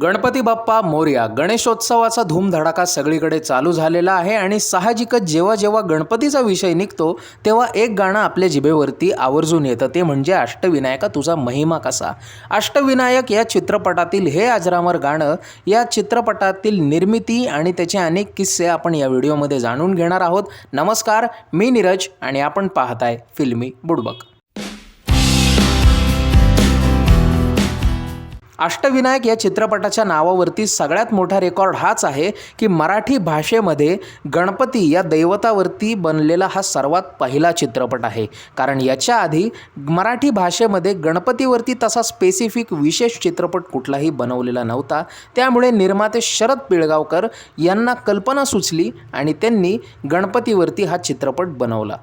गणपती बाप्पा मोर्या गणेशोत्सवाचा धूमधडाका सगळीकडे चालू झालेला आहे आणि साहजिकच जेव्हा जेव्हा गणपतीचा विषय निघतो तेव्हा एक गाणं आपल्या जिभेवरती आवर्जून येतं. ते म्हणजे अष्टविनायका तुझा महिमा कसा? अष्टविनायक या चित्रपटातील हे आजरामर गाणं या चित्रपटातील निर्मिती आणि त्याचे अनेक किस्से आपण या व्हिडिओमध्ये जाणून घेणार आहोत. नमस्कार मी नीरज आणि आपण पाहताय फिल्मी बुडबक. अष्टविनायक या चित्रपटाच्या नावावरती सगळ्यात मोठा रेकॉर्ड हाच आहे की मराठी भाषेमध्ये गणपती या दैवतावरती बनलेला हा सर्वात पहिला चित्रपट आहे. कारण याच्या आधी मराठी भाषेमध्ये गणपतीवरती तसा स्पेसिफिक विशेष चित्रपट कुठलाही बनवलेला नव्हता. त्यामुळे निर्माते शरद पिळगावकर यांना कल्पना सुचली आणि त्यांनी गणपतीवरती हा चित्रपट बनवला.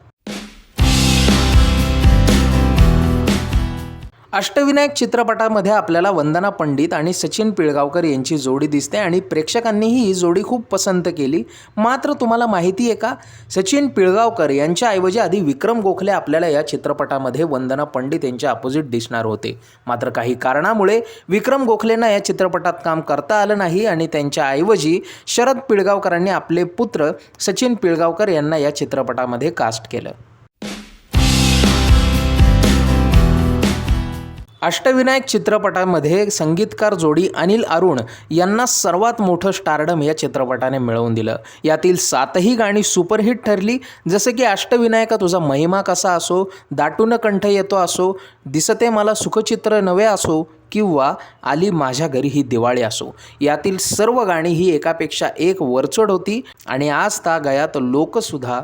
अष्टविनायक चित्रपटामध्ये आपल्याला वंदना पंडित आणि सचिन पिळगावकर यांची जोडी दिसते आणि प्रेक्षकांनीही ही जोडी खूप पसंत केली. मात्र तुम्हाला माहिती आहे का? सचिन पिळगावकर यांच्याऐवजी आधी विक्रम गोखले आपल्याला या चित्रपटामध्ये वंदना पंडित यांच्या अपोजिट दिसणार होते. मात्र काही कारणामुळे विक्रम गोखलेंना या चित्रपटात काम करता आलं नाही आणि त्यांच्याऐवजी शरद पिळगावकरांनी आपले पुत्र सचिन पिळगावकर यांना या चित्रपटामध्ये कास्ट केलं. अष्टविनायक चित्रपटामध्ये संगीतकार जोडी अनिल अरुण यांना सर्वात मोठं स्टारडम या चित्रपटाने मिळवून दिलं. यातील सातही गाणी सुपरहिट ठरली. जसं की अष्टविनायका तुझा महिमा कसा असो दाटून कंठ येतो असो दिसते मला सुखचित्र नवे असो किंवा आली माझ्या घरी ही दिवाळी असो. यातील सर्व गाणी ही एकापेक्षा एक वरचढ होती आणि आज त्या गयात लोकसुद्धा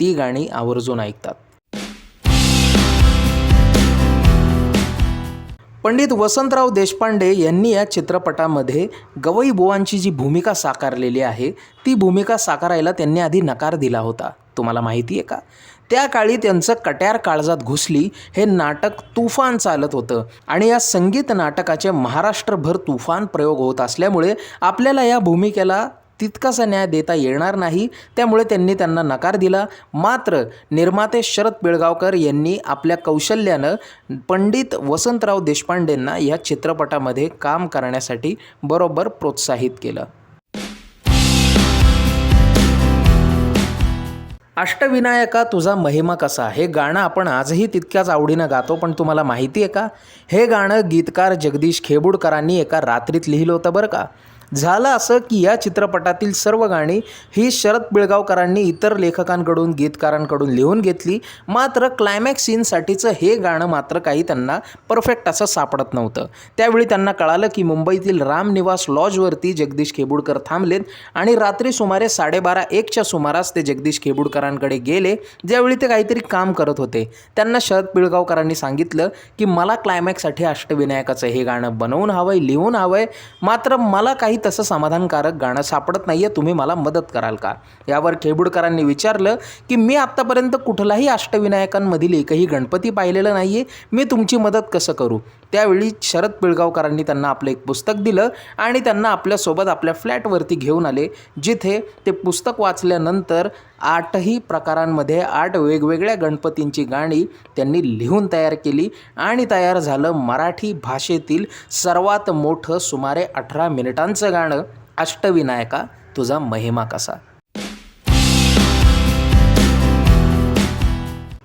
ती गाणी आवर्जून ऐकतात. पंडित वसंतराव देशपांडे यांनी या चित्रपटामध्ये गवई बुवांची जी भूमिका साकारलेली आहे ती भूमिका साकारायला त्यांनी आधी नकार दिला होता. तुम्हाला माहिती आहे का? त्या काळी त्यांचं कट्यार काळजात घुसली हे नाटक तुफान चालत होतं आणि या संगीत नाटकाचे महाराष्ट्रभर तुफान प्रयोग होत असल्यामुळे आपल्याला या भूमिकेला तितकासा न्याय देता येणार नाही. त्यामुळे त्यांनी त्यांना नकार दिला. मात्र निर्माते शरद पिळगावकर यांनी आपल्या कौशल्यानं पंडित वसंतराव देशपांडेंना या चित्रपटामध्ये काम करण्यासाठी बरोबर प्रोत्साहित केलं. अष्टविनायका तुझा महिमा कसा? हे गाणं आपण आजही तितक्याच आवडीनं गातो पण तुम्हाला माहिती आहे का? हे गाणं गीतकार जगदीश खेबुडकरांनी एका रात्रीत लिहिलं होतं बरं का? झालं असं की या चित्रपटातील सर्व गाणी ही शरद पिळगावकरांनी इतर लेखकांकडून गीतकारांकडून लिहून घेतली. मात्र क्लायमॅक्स सीनसाठीचं हे गाणं मात्र काही त्यांना परफेक्ट असं सापडत नव्हतं. त्यावेळी त्यांना कळालं की मुंबईतील रामनिवास लॉजवरती जगदीश खेबुडकर थांबलेत आणि रात्री सुमारे साडेबारा एकच्या सुमारास ते जगदीश खेबुडकरांकडे गेले ज्यावेळी ते काहीतरी काम करत होते. त्यांना शरद पिळगावकरांनी सांगितलं की मला क्लायमॅक्ससाठी अष्टविनायकाचं हे गाणं बनवून हवं आहे लिहून हवं आहे मात्र मला काही तसं समाधानकारक गाणं सापडत नाही आहे तुम्ही मला मदत कराल का? यावर खेबुडकरांनी विचारलं की मी आत्तापर्यंत कुठलाही अष्टविनायकांमधील एकही गणपती पाहिलेलं नाही आहे मी तुमची मदत कसं करू? त्यावेळी शरद पिळगावकरांनी त्यांना आपलं एक पुस्तक दिलं आणि त्यांना आपल्यासोबत आपल्या फ्लॅटवरती घेऊन आले जिथे ते पुस्तक वाचल्यानंतर आठही प्रकारांमध्ये आठ वेगवेगळ्या गणपतींची गाणी त्यांनी लिहून तयार केली आणि तयार झालं मराठी भाषेतील सर्वात मोठं सुमारे अठरा मिनिटांचं गाणं अष्टविनायका तुझा महिमा कसा?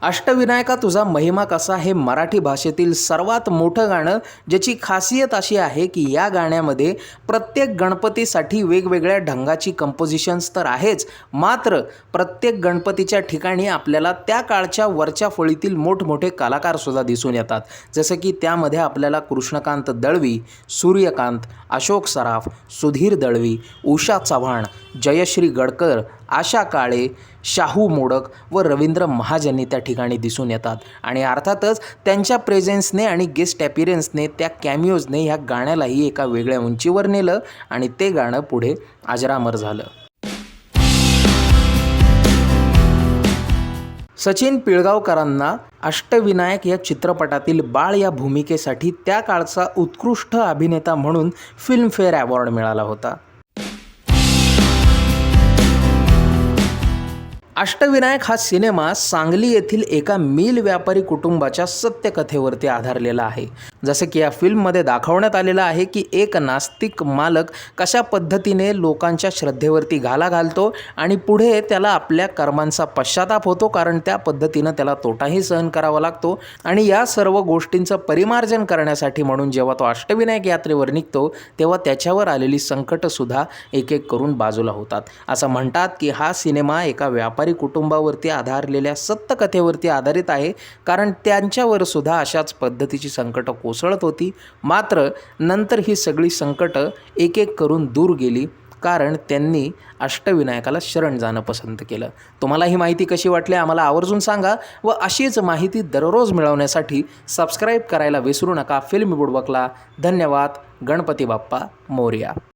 अष्टविनायका तुझा महिमा कसा हे मराठी भाषेतील सर्वात मोठं गाणं ज्याची खासियत अशी आहे की या गाण्यामध्ये प्रत्येक गणपतीसाठी वेगवेगळ्या ढंगाची कंपोजिशन्स तर आहेच मात्र प्रत्येक गणपतीच्या ठिकाणी आपल्याला त्या काळच्या वरच्या फळीतील मोठमोठे कलाकारसुद्धा दिसून येतात. जसं की त्यामध्ये आपल्याला कृष्णकांत दळवी सूर्यकांत अशोक सराफ सुधीर दळवी उषा चव्हाण जयश्री गडकर आशा काळे शाहू मोडक व रवींद्र महाजनी त्या ठिकाणी दिसून येतात. आणि अर्थातच त्यांच्या प्रेझेन्सने आणि गेस्ट ॲपिरियन्सने त्या कॅमिओजने ह्या गाण्यालाही एका वेगळ्या उंचीवर नेलं आणि ते गाणं पुढे अजरामर झालं. सचिन पिळगावकरांना अष्टविनायक या चित्रपटातील बाळ या भूमिकेसाठी त्या काळचा उत्कृष्ट अभिनेता म्हणून फिल्मफेअर अवॉर्ड मिळाला होता. अष्टविनायक हा सिनेमा सांगली येथील एका मिल व्यापारी कुटुंबाच्या सत्यकथेवरती आधारलेला आहे. जसं की या फिल्ममध्ये दाखवण्यात आलेलं आहे की एक नास्तिक मालक कशा पद्धतीने लोकांच्या श्रद्धेवरती घाला घालतो आणि पुढे त्याला आपल्या कर्मांचा पश्चाताप होतो कारण त्या पद्धतीनं त्याला तोटाही सहन करावा लागतो. आणि या सर्व गोष्टींचं परिमार्जन करण्यासाठी म्हणून जेव्हा तो अष्टविनायक यात्रेवर निघतो तेव्हा त्याच्यावर आलेली संकटसुद्धा एक एक करून बाजूला होतात. असं म्हणतात की हा सिनेमा एका व्यापारी कुटुंबावरती आधारलेल्या सत्यकथेवरती आधारित आहे कारण त्यांच्यावर सुद्धा अशाच पद्धतीची संकटं कोसळत होती. मात्र नंतर ही सगळी संकटं एक एक करून दूर गेली कारण त्यांनी अष्टविनायकाला शरण जाणं पसंत केलं. तुम्हाला ही माहिती कशी वाटली आम्हाला आवर्जून सांगा व अशीच माहिती दररोज मिळवण्यासाठी सबस्क्राईब करायला विसरू नका. फिल्म बुडबकला. धन्यवाद. गणपती बाप्पा मोर्या.